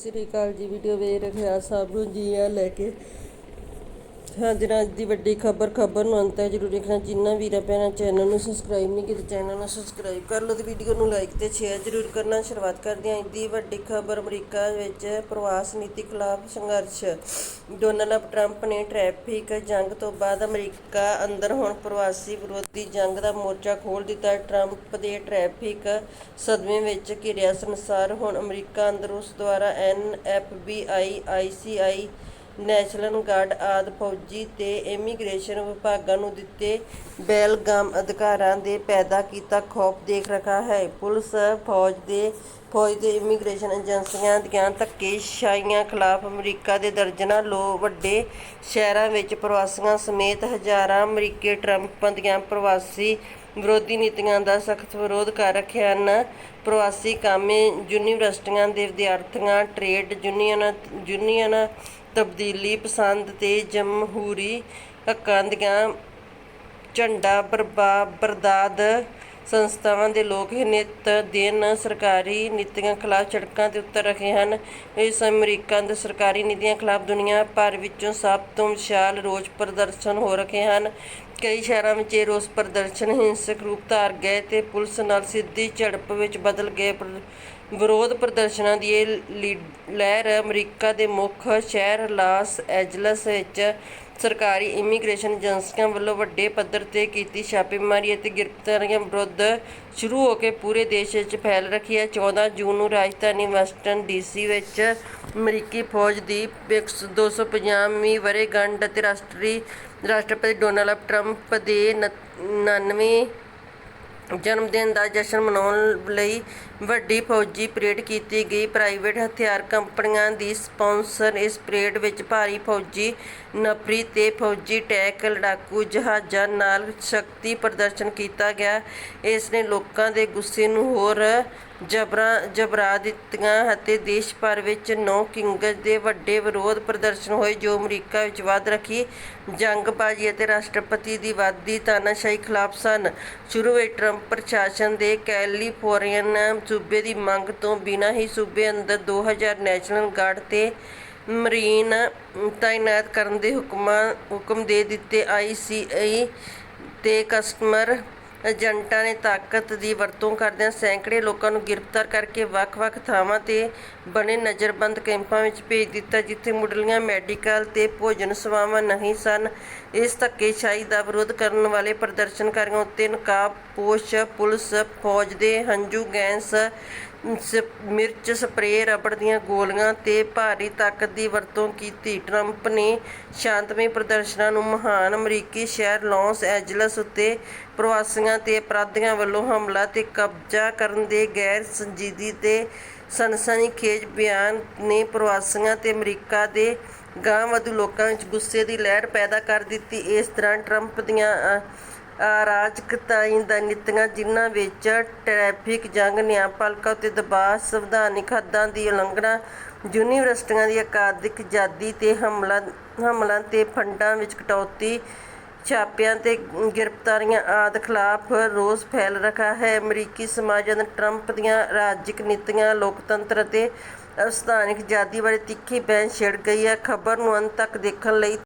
ਸਤਿ ਸ੍ਰੀ ਅਕਾਲ ਜੀ ਵੀਡੀਓ ਵੇਖ ਰਹੇ ਸਭ ਨੂੰ ਜੀ ਆ ਲੈ ਕੇ। ਹਾਂਜੀ ਅੱਜ ਦੀ ਵੱਡੀ ਖਬਰ ਖਬਰ ਨੂੰ ਅੰਤ ਤੱਕ ਜ਼ਰੂਰ ਦੇਖਣਾ। ਜਿੰਨਾ ਵੀਰਾਂ ਭੈਣਾਂ ਚੈਨਲ ਨੂੰ ਸਬਸਕ੍ਰਾਈਬ ਨਹੀਂ ਕੀਤਾ, ਚੈਨਲ ਨੂੰ ਸਬਸਕ੍ਰਾਈਬ ਕਰ ਲਓ ਤੇ ਵੀਡੀਓ ਨੂੰ ਲਾਈਕ ਤੇ ਸ਼ੇਅਰ ਜ਼ਰੂਰ ਕਰਨਾ। ਸ਼ੁਰੂਆਤ ਕਰਦੇ ਹਾਂ ਅੱਜ ਦੀ ਵੱਡੀ ਖਬਰ, ਅਮਰੀਕਾ ਵਿੱਚ ਪ੍ਰਵਾਸ ਨੀਤੀ ਖਿਲਾਫ ਸੰਘਰਸ਼। ਡੋਨਾਲਡ ਟਰੰਪ ਨੇ ਟ੍ਰੈਫਿਕ ਜੰਗ ਤੋਂ ਬਾਅਦ ਅਮਰੀਕਾ ਅੰਦਰ ਹੁਣ ਪ੍ਰਵਾਸੀ ਵਿਰੋਧੀ ਜੰਗ ਦਾ ਮੋਰਚਾ ਖੋਲ੍ਹ ਦਿੱਤਾ। ਟਰੰਪ ਦੇ ਟ੍ਰੈਫਿਕ ਸਦਮੇ ਵਿੱਚ ਘਿਰਿਆ ਸੰਸਾਰ। ਹੁਣ ਅਮਰੀਕਾ ਅੰਦਰ ਉਸ ਦੁਆਰਾ N F B I I C I national guard ਆਦਿ ਫੌਜੀ ਤੇ ਇਮੀਗ੍ਰੇਸ਼ਨ ਵਿਭਾਗਾਂ ਨੂੰ ਦਿੱਤੇ ਬੈਲਗਾਮ ਅਧਿਕਾਰਾਂ ਦੇ ਪੈਦਾ ਕੀਤਾ ਖੌਫ ਦੇਖ ਰਖਾ ਹੈ। ਪੁਲਿਸ ਫੌਜ ਦੇ, ਫੌਜ ਤੇ ਇਮੀਗ੍ਰੇਸ਼ਨ ਏਜੰਸੀਆਂ ਦੀਆਂ ਧੱਕੇਸ਼ਾਹੀਆਂ ਖਿਲਾਫ ਅਮਰੀਕਾ ਦੇ ਦਰਜਨਾਂ ਲੋ ਵੱਡੇ ਸ਼ਹਿਰਾਂ ਵਿੱਚ ਪ੍ਰਵਾਸੀਆਂ ਸਮੇਤ ਹਜ਼ਾਰਾਂ ਅਮਰੀਕੀ ਟਰੰਪ ਦੀਆਂ ਪ੍ਰਵਾਸੀ ਵਿਰੋਧੀ ਨੀਤੀਆਂ ਦਾ ਸਖਤ ਵਿਰੋਧ ਕਰ ਰੱਖੇ ਹਨ। ਪ੍ਰਵਾਸੀ ਕਾਮੇ ਯੂਨੀਵਰਸਿਟੀਆਂ ਦੇ ਵਿਦਿਆਰਥੀਆਂ, ਟ੍ਰੇਡ ਯੂਨੀਅਨ ਯੂਨੀਅਨ ਤਬਦੀਲੀ ਪਸੰਦ ਤੇ ਜਮਹੂਰੀ ਹੱਕਾਂ ਦੀਆਂ ਝੰਡਾ ਬਰਬਾ ਬਰਦਾਦ ਸੰਸਥਾਵਾਂ ਦੇ ਲੋਕ ਨਿਤ ਦਿਨ ਸਰਕਾਰੀ ਨੀਤੀਆਂ ਖਿਲਾਫ ਸੜਕਾਂ ਤੇ ਉਤਰ ਰਹੇ ਹਨ। ਇਸ ਅਮਰੀਕਾ ਦੇ ਸਰਕਾਰੀ ਨੀਤੀਆਂ ਖਿਲਾਫ ਦੁਨੀਆ ਭਰ ਵਿੱਚੋਂ ਸਭ ਤੋਂ ਵਿਸ਼ਾਲ ਰੋਸ ਪ੍ਰਦਰਸ਼ਨ ਹੋ ਰਹੇ ਹਨ। ਕਈ ਸ਼ਹਿਰਾਂ ਵਿੱਚ ਇਹ ਰੋਸ ਪ੍ਰਦਰਸ਼ਨ ਹਿੰਸਕ ਰੂਪ ਧਾਰ ਗਏ ਤੇ ਪੁਲਿਸ ਨਾਲ ਸਿੱਧੀ ਝੜਪ ਵਿੱਚ ਬਦਲ ਗਏ ਵਿਰੋਧ ਪ੍ਰਦਰਸ਼ਨਾਂ ਦੀ ਇਹ ਲੀ- ਲਹਿਰ ਅਮਰੀਕਾ ਦੇ ਮੁੱਖ ਸ਼ਹਿਰ ਲਾਸ ਐਂਜਲਸ ਵਿੱਚ ਸਰਕਾਰੀ ਇਮੀਗ੍ਰੇਸ਼ਨ ਏਜੰਸੀਆਂ ਵੱਲੋਂ ਵੱਡੇ ਪੱਧਰ ਤੇ ਕੀਤੀ ਛਾਪੇਮਾਰੀ ਅਤੇ ਗ੍ਰਿਫਤਾਰੀਆਂ ਵਿਰੁੱਧ ਸ਼ੁਰੂ ਹੋ ਕੇ ਪੂਰੇ ਦੇਸ਼ ਵਿੱਚ ਫੈਲ ਰਹੀ ਹੈ। 14 ਜੂਨ ਨੂੰ ਰਾਜਧਾਨੀ ਵਾਸ਼ਿੰਗਟਨ ਡੀਸੀ ਵਿੱਚ ਅਮਰੀਕੀ ਫੌਜ ਦੀ 250ਵੀਂ ਵਰੇਗੰਢ ਅਤੇ ਰਾਸ਼ਟਰੀ ਰਾਸ਼ਟਰਪਤੀ ਡੋਨਾਲਡ ਟਰੰਪ ਦੇ 99 ਜਨਮ ਦਿਨ ਦਾ ਜਸ਼ਨ ਮਨਾਉਣ ਲਈ ਵੱਡੀ ਫੌਜੀ ਪਰੇਡ ਕੀਤੀ ਗਈ। ਪ੍ਰਾਈਵੇਟ ਹਥਿਆਰ ਕੰਪਨੀਆਂ ਦੀ ਸਪਾਂਸਰ ਇਸ ਪਰੇਡ ਵਿੱਚ ਭਾਰੀ ਫੌਜੀ ਨਫਰੀ ਤੇ ਫੌਜੀ ਟੈਕ, ਲੜਾਕੂ ਜਹਾਜ਼ਾਂ ਨਾਲ ਸ਼ਕਤੀ ਪ੍ਰਦਰਸ਼ਨ ਕੀਤਾ ਗਿਆ। ਇਸ ਨੇ ਲੋਕਾਂ ਦੇ ਗੁੱਸੇ ਨੂੰ ਹੋਰ ਜਬਰਾਂ, ਜਬਰਾ ਦਿੱਤੀਆਂ ਅਤੇ ਦੇਸ਼ ਭਰ ਵਿੱਚ ਨੌ ਕਿੰਗਜ਼ ਦੇ ਵੱਡੇ ਵਿਰੋਧ ਪ੍ਰਦਰਸ਼ਨ ਹੋਏ, ਜੋ ਅਮਰੀਕਾ ਵਿੱਚ ਵੱਧ ਰੱਖੀ ਜੰਗਬਾਜ਼ੀ ਅਤੇ ਰਾਸ਼ਟਰਪਤੀ ਦੀ ਵਾਧੀ ਤਾਨਾਸ਼ਾਹੀ ਖਿਲਾਫ ਸਨ। ਸ਼ੁਰੂ ਵਿੱਚ ਟਰੰਪ ਪ੍ਰਸ਼ਾਸਨ ਦੇ ਕੈਲੀਫੋਰਨੀਆ ਸੂਬੇ ਦੀ ਮੰਗ ਤੋਂ ਬਿਨਾਂ ਹੀ ਸੂਬੇ ਅੰਦਰ 2000 ਨੈਸ਼ਨਲ ਗਾਰਡ ਤੇ ਮਰੀਨ ਤਾਇਨਾਤ ਕਰਨ ਦੇ ਹੁਕਮਾਂ ਹੁਕਮ ਦੇ ਦਿੱਤੇ ਆਈਸੀਆਈ ਤੇ ਕਸਟਮਰ ਏਜੰਟਾਂ ਨੇ ਤਾਕਤ ਦੀ ਵਰਤੋਂ ਕਰਦਿਆਂ ਸੈਂਕੜੇ ਲੋਕਾਂ ਨੂੰ ਗ੍ਰਿਫਤਾਰ ਕਰਕੇ ਵੱਖ-ਵੱਖ ਥਾਵਾਂ ਤੇ ਬਣੇ ਨਜ਼ਰਬੰਦ ਕੈਂਪਾਂ ਵਿੱਚ ਭੇਜ ਦਿੱਤਾ, ਜਿੱਥੇ ਮੁੱਢਲੀਆਂ ਮੈਡੀਕਲ ਤੇ ਭੋਜਨ ਸੇਵਾਵਾਂ ਨਹੀਂ ਸਨ। ਇਸ ਧੱਕੇਸ਼ਾਹੀ ਦਾ ਵਿਰੋਧ ਕਰਨ ਵਾਲੇ ਪ੍ਰਦਰਸ਼ਨਕਾਰੀਆਂ ਉੱਤੇ ਨਕਾਬਪੋਸ਼ ਪੁਲਿਸ ਫੌਜ ਦੇ ਹੰਝੂ, ਗੈਸ ਮਿਰਚ ਸਪਰੇਅ ਰਬੜ ਦੀਆਂ ਗੋਲੀਆਂ ਤੇ ਭਾਰੀ ਤਾਕਤ ਦੀ ਵਰਤੋਂ ਕੀਤੀ। ਟਰੰਪ ਨੇ ਸ਼ਾਂਤਮਈ ਪ੍ਰਦਰਸ਼ਨਾਂ ਨੂੰ ਮਹਾਨ ਅਮਰੀਕੀ ਸ਼ਹਿਰ ਲਾਸ ਐਂਜਲਸ ਉੱਤੇ ਪ੍ਰਵਾਸੀਆਂ ਤੇ ਅਪਰਾਧੀਆਂ ਵੱਲੋਂ ਹਮਲਾ ਤੇ ਕਬਜ਼ਾ ਕਰਨ ਦੇ ਗੈਰ ਸੰਜੀਦੀ ਤੇ ਸਨਸਨੀਖੇਜ ਬਿਆਨ ਨੇ ਪ੍ਰਵਾਸੀਆਂ ਤੇ ਅਮਰੀਕਾ ਦੇ ਗਾਂਵਧੂ ਲੋਕਾਂ ਵਿੱਚ ਗੁੱਸੇ ਦੀ ਲਹਿਰ ਪੈਦਾ ਕਰ ਦਿੱਤੀ। ਇਸ ਤਰ੍ਹਾਂ ਟਰੰਪ ਦੀਆਂ ਅਰਾਜਕਤਾਈ ਦਾ ਨੀਤੀਆਂ, ਜਿਨ੍ਹਾਂ ਵਿੱਚ ਟ੍ਰੈਫਿਕ ਜੰਗ, ਨਿਆਂਪਾਲਿਕਾ ਉੱਤੇ ਦਬਾਅ, ਸੰਵਿਧਾਨਿਕ ਹੱਦਾਂ ਦੀ ਉਲੰਘਣਾ, ਯੂਨੀਵਰਸਿਟੀਆਂ ਦੀ ਅਕਾਦਮਿਕ ਆਜ਼ਾਦੀ ਤੇ ਹਮਲਾ, ਹਮਲਾਂ ਤੇ ਫੰਡਾਂ ਵਿੱਚ ਕਟੌਤੀ, ਛਾਪਿਆਂ ਤੇ ਗ੍ਰਿਫਤਾਰੀਆਂ ਆਦਿ ਖਿਲਾਫ ਰੋਸ ਫੈਲ ਰਿਹਾ ਹੈ। ਅਮਰੀਕੀ ਸਮਾਜ ਅੰਦਰ ਟਰੰਪ ਦੀਆਂ ਰਾਜਿਕ ਨੀਤੀਆਂ, ਲੋਕਤੰਤਰ ਅਤੇ ਸੰਵਿਧਾਨਿਕ ਆਜ਼ਾਦੀ ਬਾਰੇ ਤਿੱਖੀ ਬਹਿਸ ਛਿੜ ਗਈ ਹੈ। ਖਬਰ ਨੂੰ ਅੰਤ ਤੱਕ ਦੇਖਣ ਲਈ